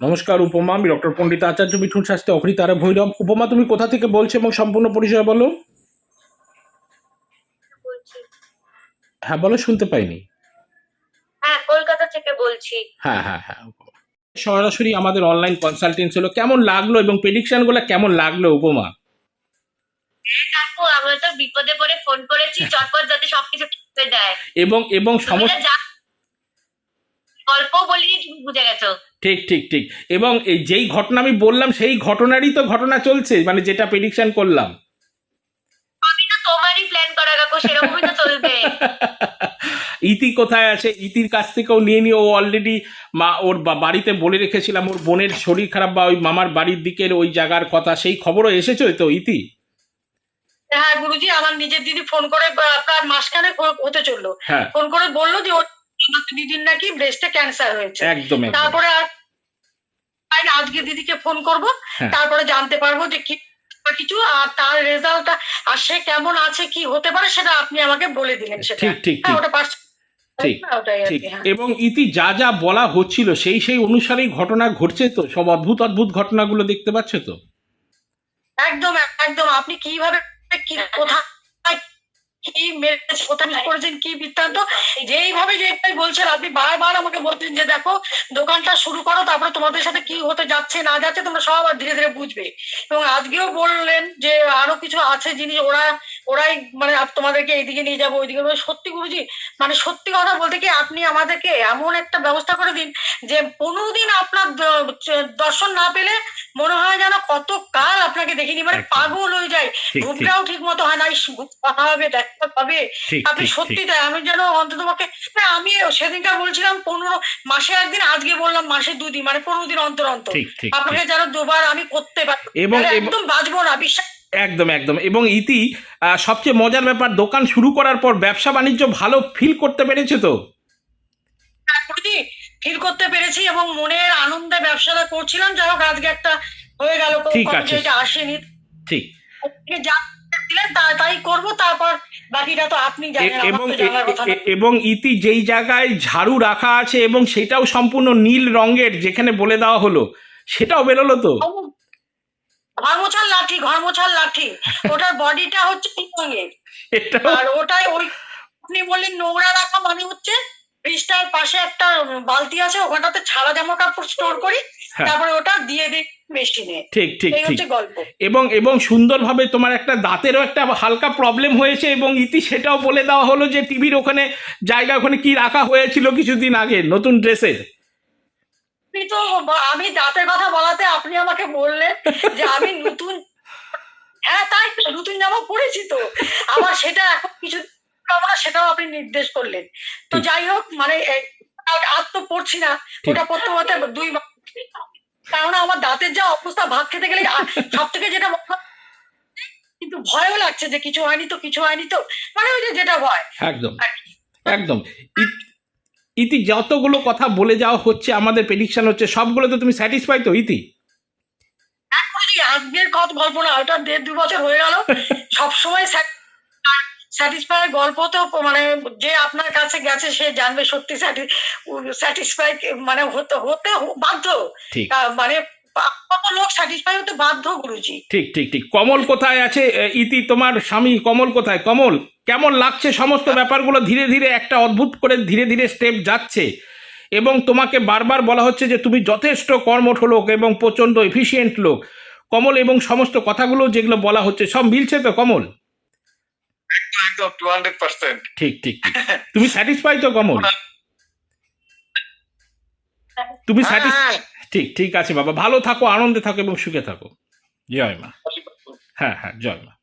নমস্কার উপমা আমি ডক্টর পণ্ডিত আচার্য মিঠুন শাস্ত্রী অকৃতারা ভৈরব উপমা তুমি কোথা থেকে বলছো এবং সম্পূর্ণ পরিচয় বলো? হ্যাঁ বলো শুনতে পাইনি। হ্যাঁ কলকাতা থেকে বলছি। হ্যাঁ হ্যাঁ হ্যাঁ সরাসরি আমাদের অনলাইন কনসালটেন্স হলো কেমন লাগল এবং প্রেডিকশনগুলো কেমন লাগল উপমা? আমরা তো বিপদে পড়ে ফোন করেছি। চটপট যাতে সবকিছু এবং এবং তুমি সমস্ত তো যা গল্প বলি তুমি বুঝে গেছো। ঠিক ঠিক ঠিক। এবং এই যেই ঘটনা আমি বললাম সেই ঘটনারই তো ঘটনা চলছে মানে যেটা প্রেডিকশন করলাম। আমি তো তোমারই প্ল্যান করা কাকু সেরকমই তো চলবে ইতি কোথায় আছে? ইতির কাছ থেকেও নিয়ে নিয়ে ও অলরেডি মা ওর বাড়িতে বলে রেখেছিলাম ওর বোনের শরীর খারাপ বা ওই মামার বাড়ির দিকের ওই জায়গার কথা সেই খবরও এসেছে তো ইতি? হ্যাঁ গুরুজি আমার নিজের দিদি ফোন করে প্রায় মাসখানেক হতে চলল। হ্যাঁ। ফোন করে বলল যে ওর দিদির নাকি ব্রেস্টে ক্যান্সার হয়েছে। একদম তারপরে আর আজকে দিদিকে ফোন করব হ্যাঁ। তারপরে জানতে পারব যে কি কিছু আর তার রেজাল্টটা আর সে কেমন আছে কি হতে পারে সেটা আপনি আমাকে বলে দিলেন সেটা। ঠিক ঠিক হ্যাঁ ঠিক। ওটা ঠিক, ঠিক। হ্যাঁ। এবং ইতি যা যা বলা হচ্ছিল সেই সেই অনুসারেই ঘটনা ঘটছে তো? সব অদ্ভুত অদ্ভুত ঘটনাগুলো দেখতে পাচ্ছ তো? একদম একদম। আপনি কীভাবে কি কোথায় কি কোথায় করেছেন কি বৃত্তান্ত? যেইভাবে যেটাই বলছেন আপনি বারবার আমাকে বলছেন যে দেখো দোকানটা শুরু করো তারপরে তোমাদের সাথে কি হতে যাচ্ছে না যাচ্ছে তোমরা সব আর ধীরে ধীরে বুঝবে। এবং আজকেও বললেন যে আরও কিছু আছে জিনিস ওরা ওরাই মানে তোমাদেরকে এইদিকে নিয়ে যাব ওইদিকে সত্যি গুরুজি মানে সত্যি কথা বলতে কি আপনি আমাদেরকে এমন একটা ব্যবস্থা করে দিন যে পনেরো দিন আপনার দর্শন না পেলে মনে হয় যেন কত কাল আপনাকে দেখিনি মানে পাগল হয়ে যায় ঘুমটাও ঠিক। মতো হয় না কথা হবে দেখা হবে। আপনি সত্যি তাই আমি যেন অন্তত পক্ষে না আমি সেদিনকার বলছিলাম পনেরো মাসে একদিন আজকে বললাম মাসে দুদিন মানে পনেরো দিন অন্তর অন্তর। আপনাকে যেন দুবার আমি করতে পারি। একদম বাঁচবো না বিশ্বাস একদম একদম। এবং ইতি আহ, সবচেয়ে মজার ব্যাপার দোকান শুরু করার পর ব্যবসা বাণিজ্য ভালো ফিল করতে পেরেছে তো? ফিল করতে পেরেছি এবং মনের আনন্দে ব্যবসাটা করছিলাম। যাই হোক আজকে একটা হয়ে গেল ঠিক আছে। আসেনি। ঠিক। যা তাই করব তারপর বাকিটা তো আপনি জানেন এবং ইতি যেই জায়গায় ঝাড়ু রাখা আছে এবং সেটাও সম্পূর্ণ নীল রঙের যেখানে বলে দেওয়া হলো সেটাও বেরোলো তো? ঘর মোছার লাঠি ঘর মোছার লাঠি। ওটার বডিটা হচ্ছে নীল রঙের। আর ওটাই ওই আপনি বললেন নোংরা রাখা মানে হচ্ছে ফ্রিজটার পাশে একটা বালতি আছে ওখানটাতে ছাড়া জামা কাপড় স্টোর করি হ্যাঁ। তারপরে ওটা দিয়ে দিই মেশিনে ঠিক ঠিক ঠিক। এবং এবং সুন্দরভাবে তোমার একটা দাঁতেরও একটা হালকা প্রবলেম হয়েছে এবং ইতি সেটাও বলে দেওয়া হলো যে টিভির ওখানে জায়গা ওখানে কি রাখা হয়েছিল কিছুদিন আগে নতুন ড্রেসের। আপনি তো আমি দাঁতের কথা বলাতে আপনি আমাকে বললেন যে আমি নতুন হ্যাঁ তাই তো নতুন জামা পরেছি তো। আমার সেটা এখন কিছু আমরা সেটাও আপনি নির্দেশ করলেন। তো যাই হোক মানে আর- তো পড়ছি না। ওটা পড়তে পড়তে দুই কারণ আমার দাঁতের যা অবস্থা ভাত খেতে গেলে সব থেকে যেটা কিন্তু ভয়ও লাগছে যে কিছু হয়নি তো কিছু হয়নি তো। মানে ওই যে যেটা ভয়। একদম। একদম। ইতি যতগুলো কথা বলে যাওয়া হচ্ছে আমাদের প্রেডিকশন হচ্ছে সবগুলো তো তুমি স্যাটিসফাই তো ইতি? আজকের কত গল্প না ওটা দেড় দু বছর হয়ে গেল। সবসময় স্যাটিসফাই গল্প তো মানে যে আপনার কাছে গেছে সে জানবে সত্যি স্যাটিসফাই মানে হতে হতে বাধ্য। মানে লোক স্যাটিসফাই হতে বাধ্য গুরুজি। ঠিক ঠিক ঠিক। কমল কোথায় আছে? ইতি তোমার স্বামী কমল কোথায়? কমল কেমন লাগছে সমস্ত ব্যাপারগুলো? ধীরে ধীরে একটা অদ্ভুত করে ধীরে ধীরে স্টেপ যাচ্ছে। এবং তোমাকে বারবার বলা হচ্ছে যে তুমি যথেষ্ট কর্মঠ লোক এবং প্রচণ্ড এফিসিয়েন্ট লোক। কমল এবং সমস্ত কথাগুলো যেগুলো বলা হচ্ছে সব মিলছে তো কমল? একদম টু হান্ড্রেড পার্সেন্ট ঠিক ঠিক তুমি স্যাটিসফাই তো কমল? তুমি স্যাটিস ঠিক ঠিক আছে বাবা। ভালো থাকো আনন্দে থাকো এবং সুখে থাকো। জয় মা। হ্যাঁ হ্যাঁ জয় মা।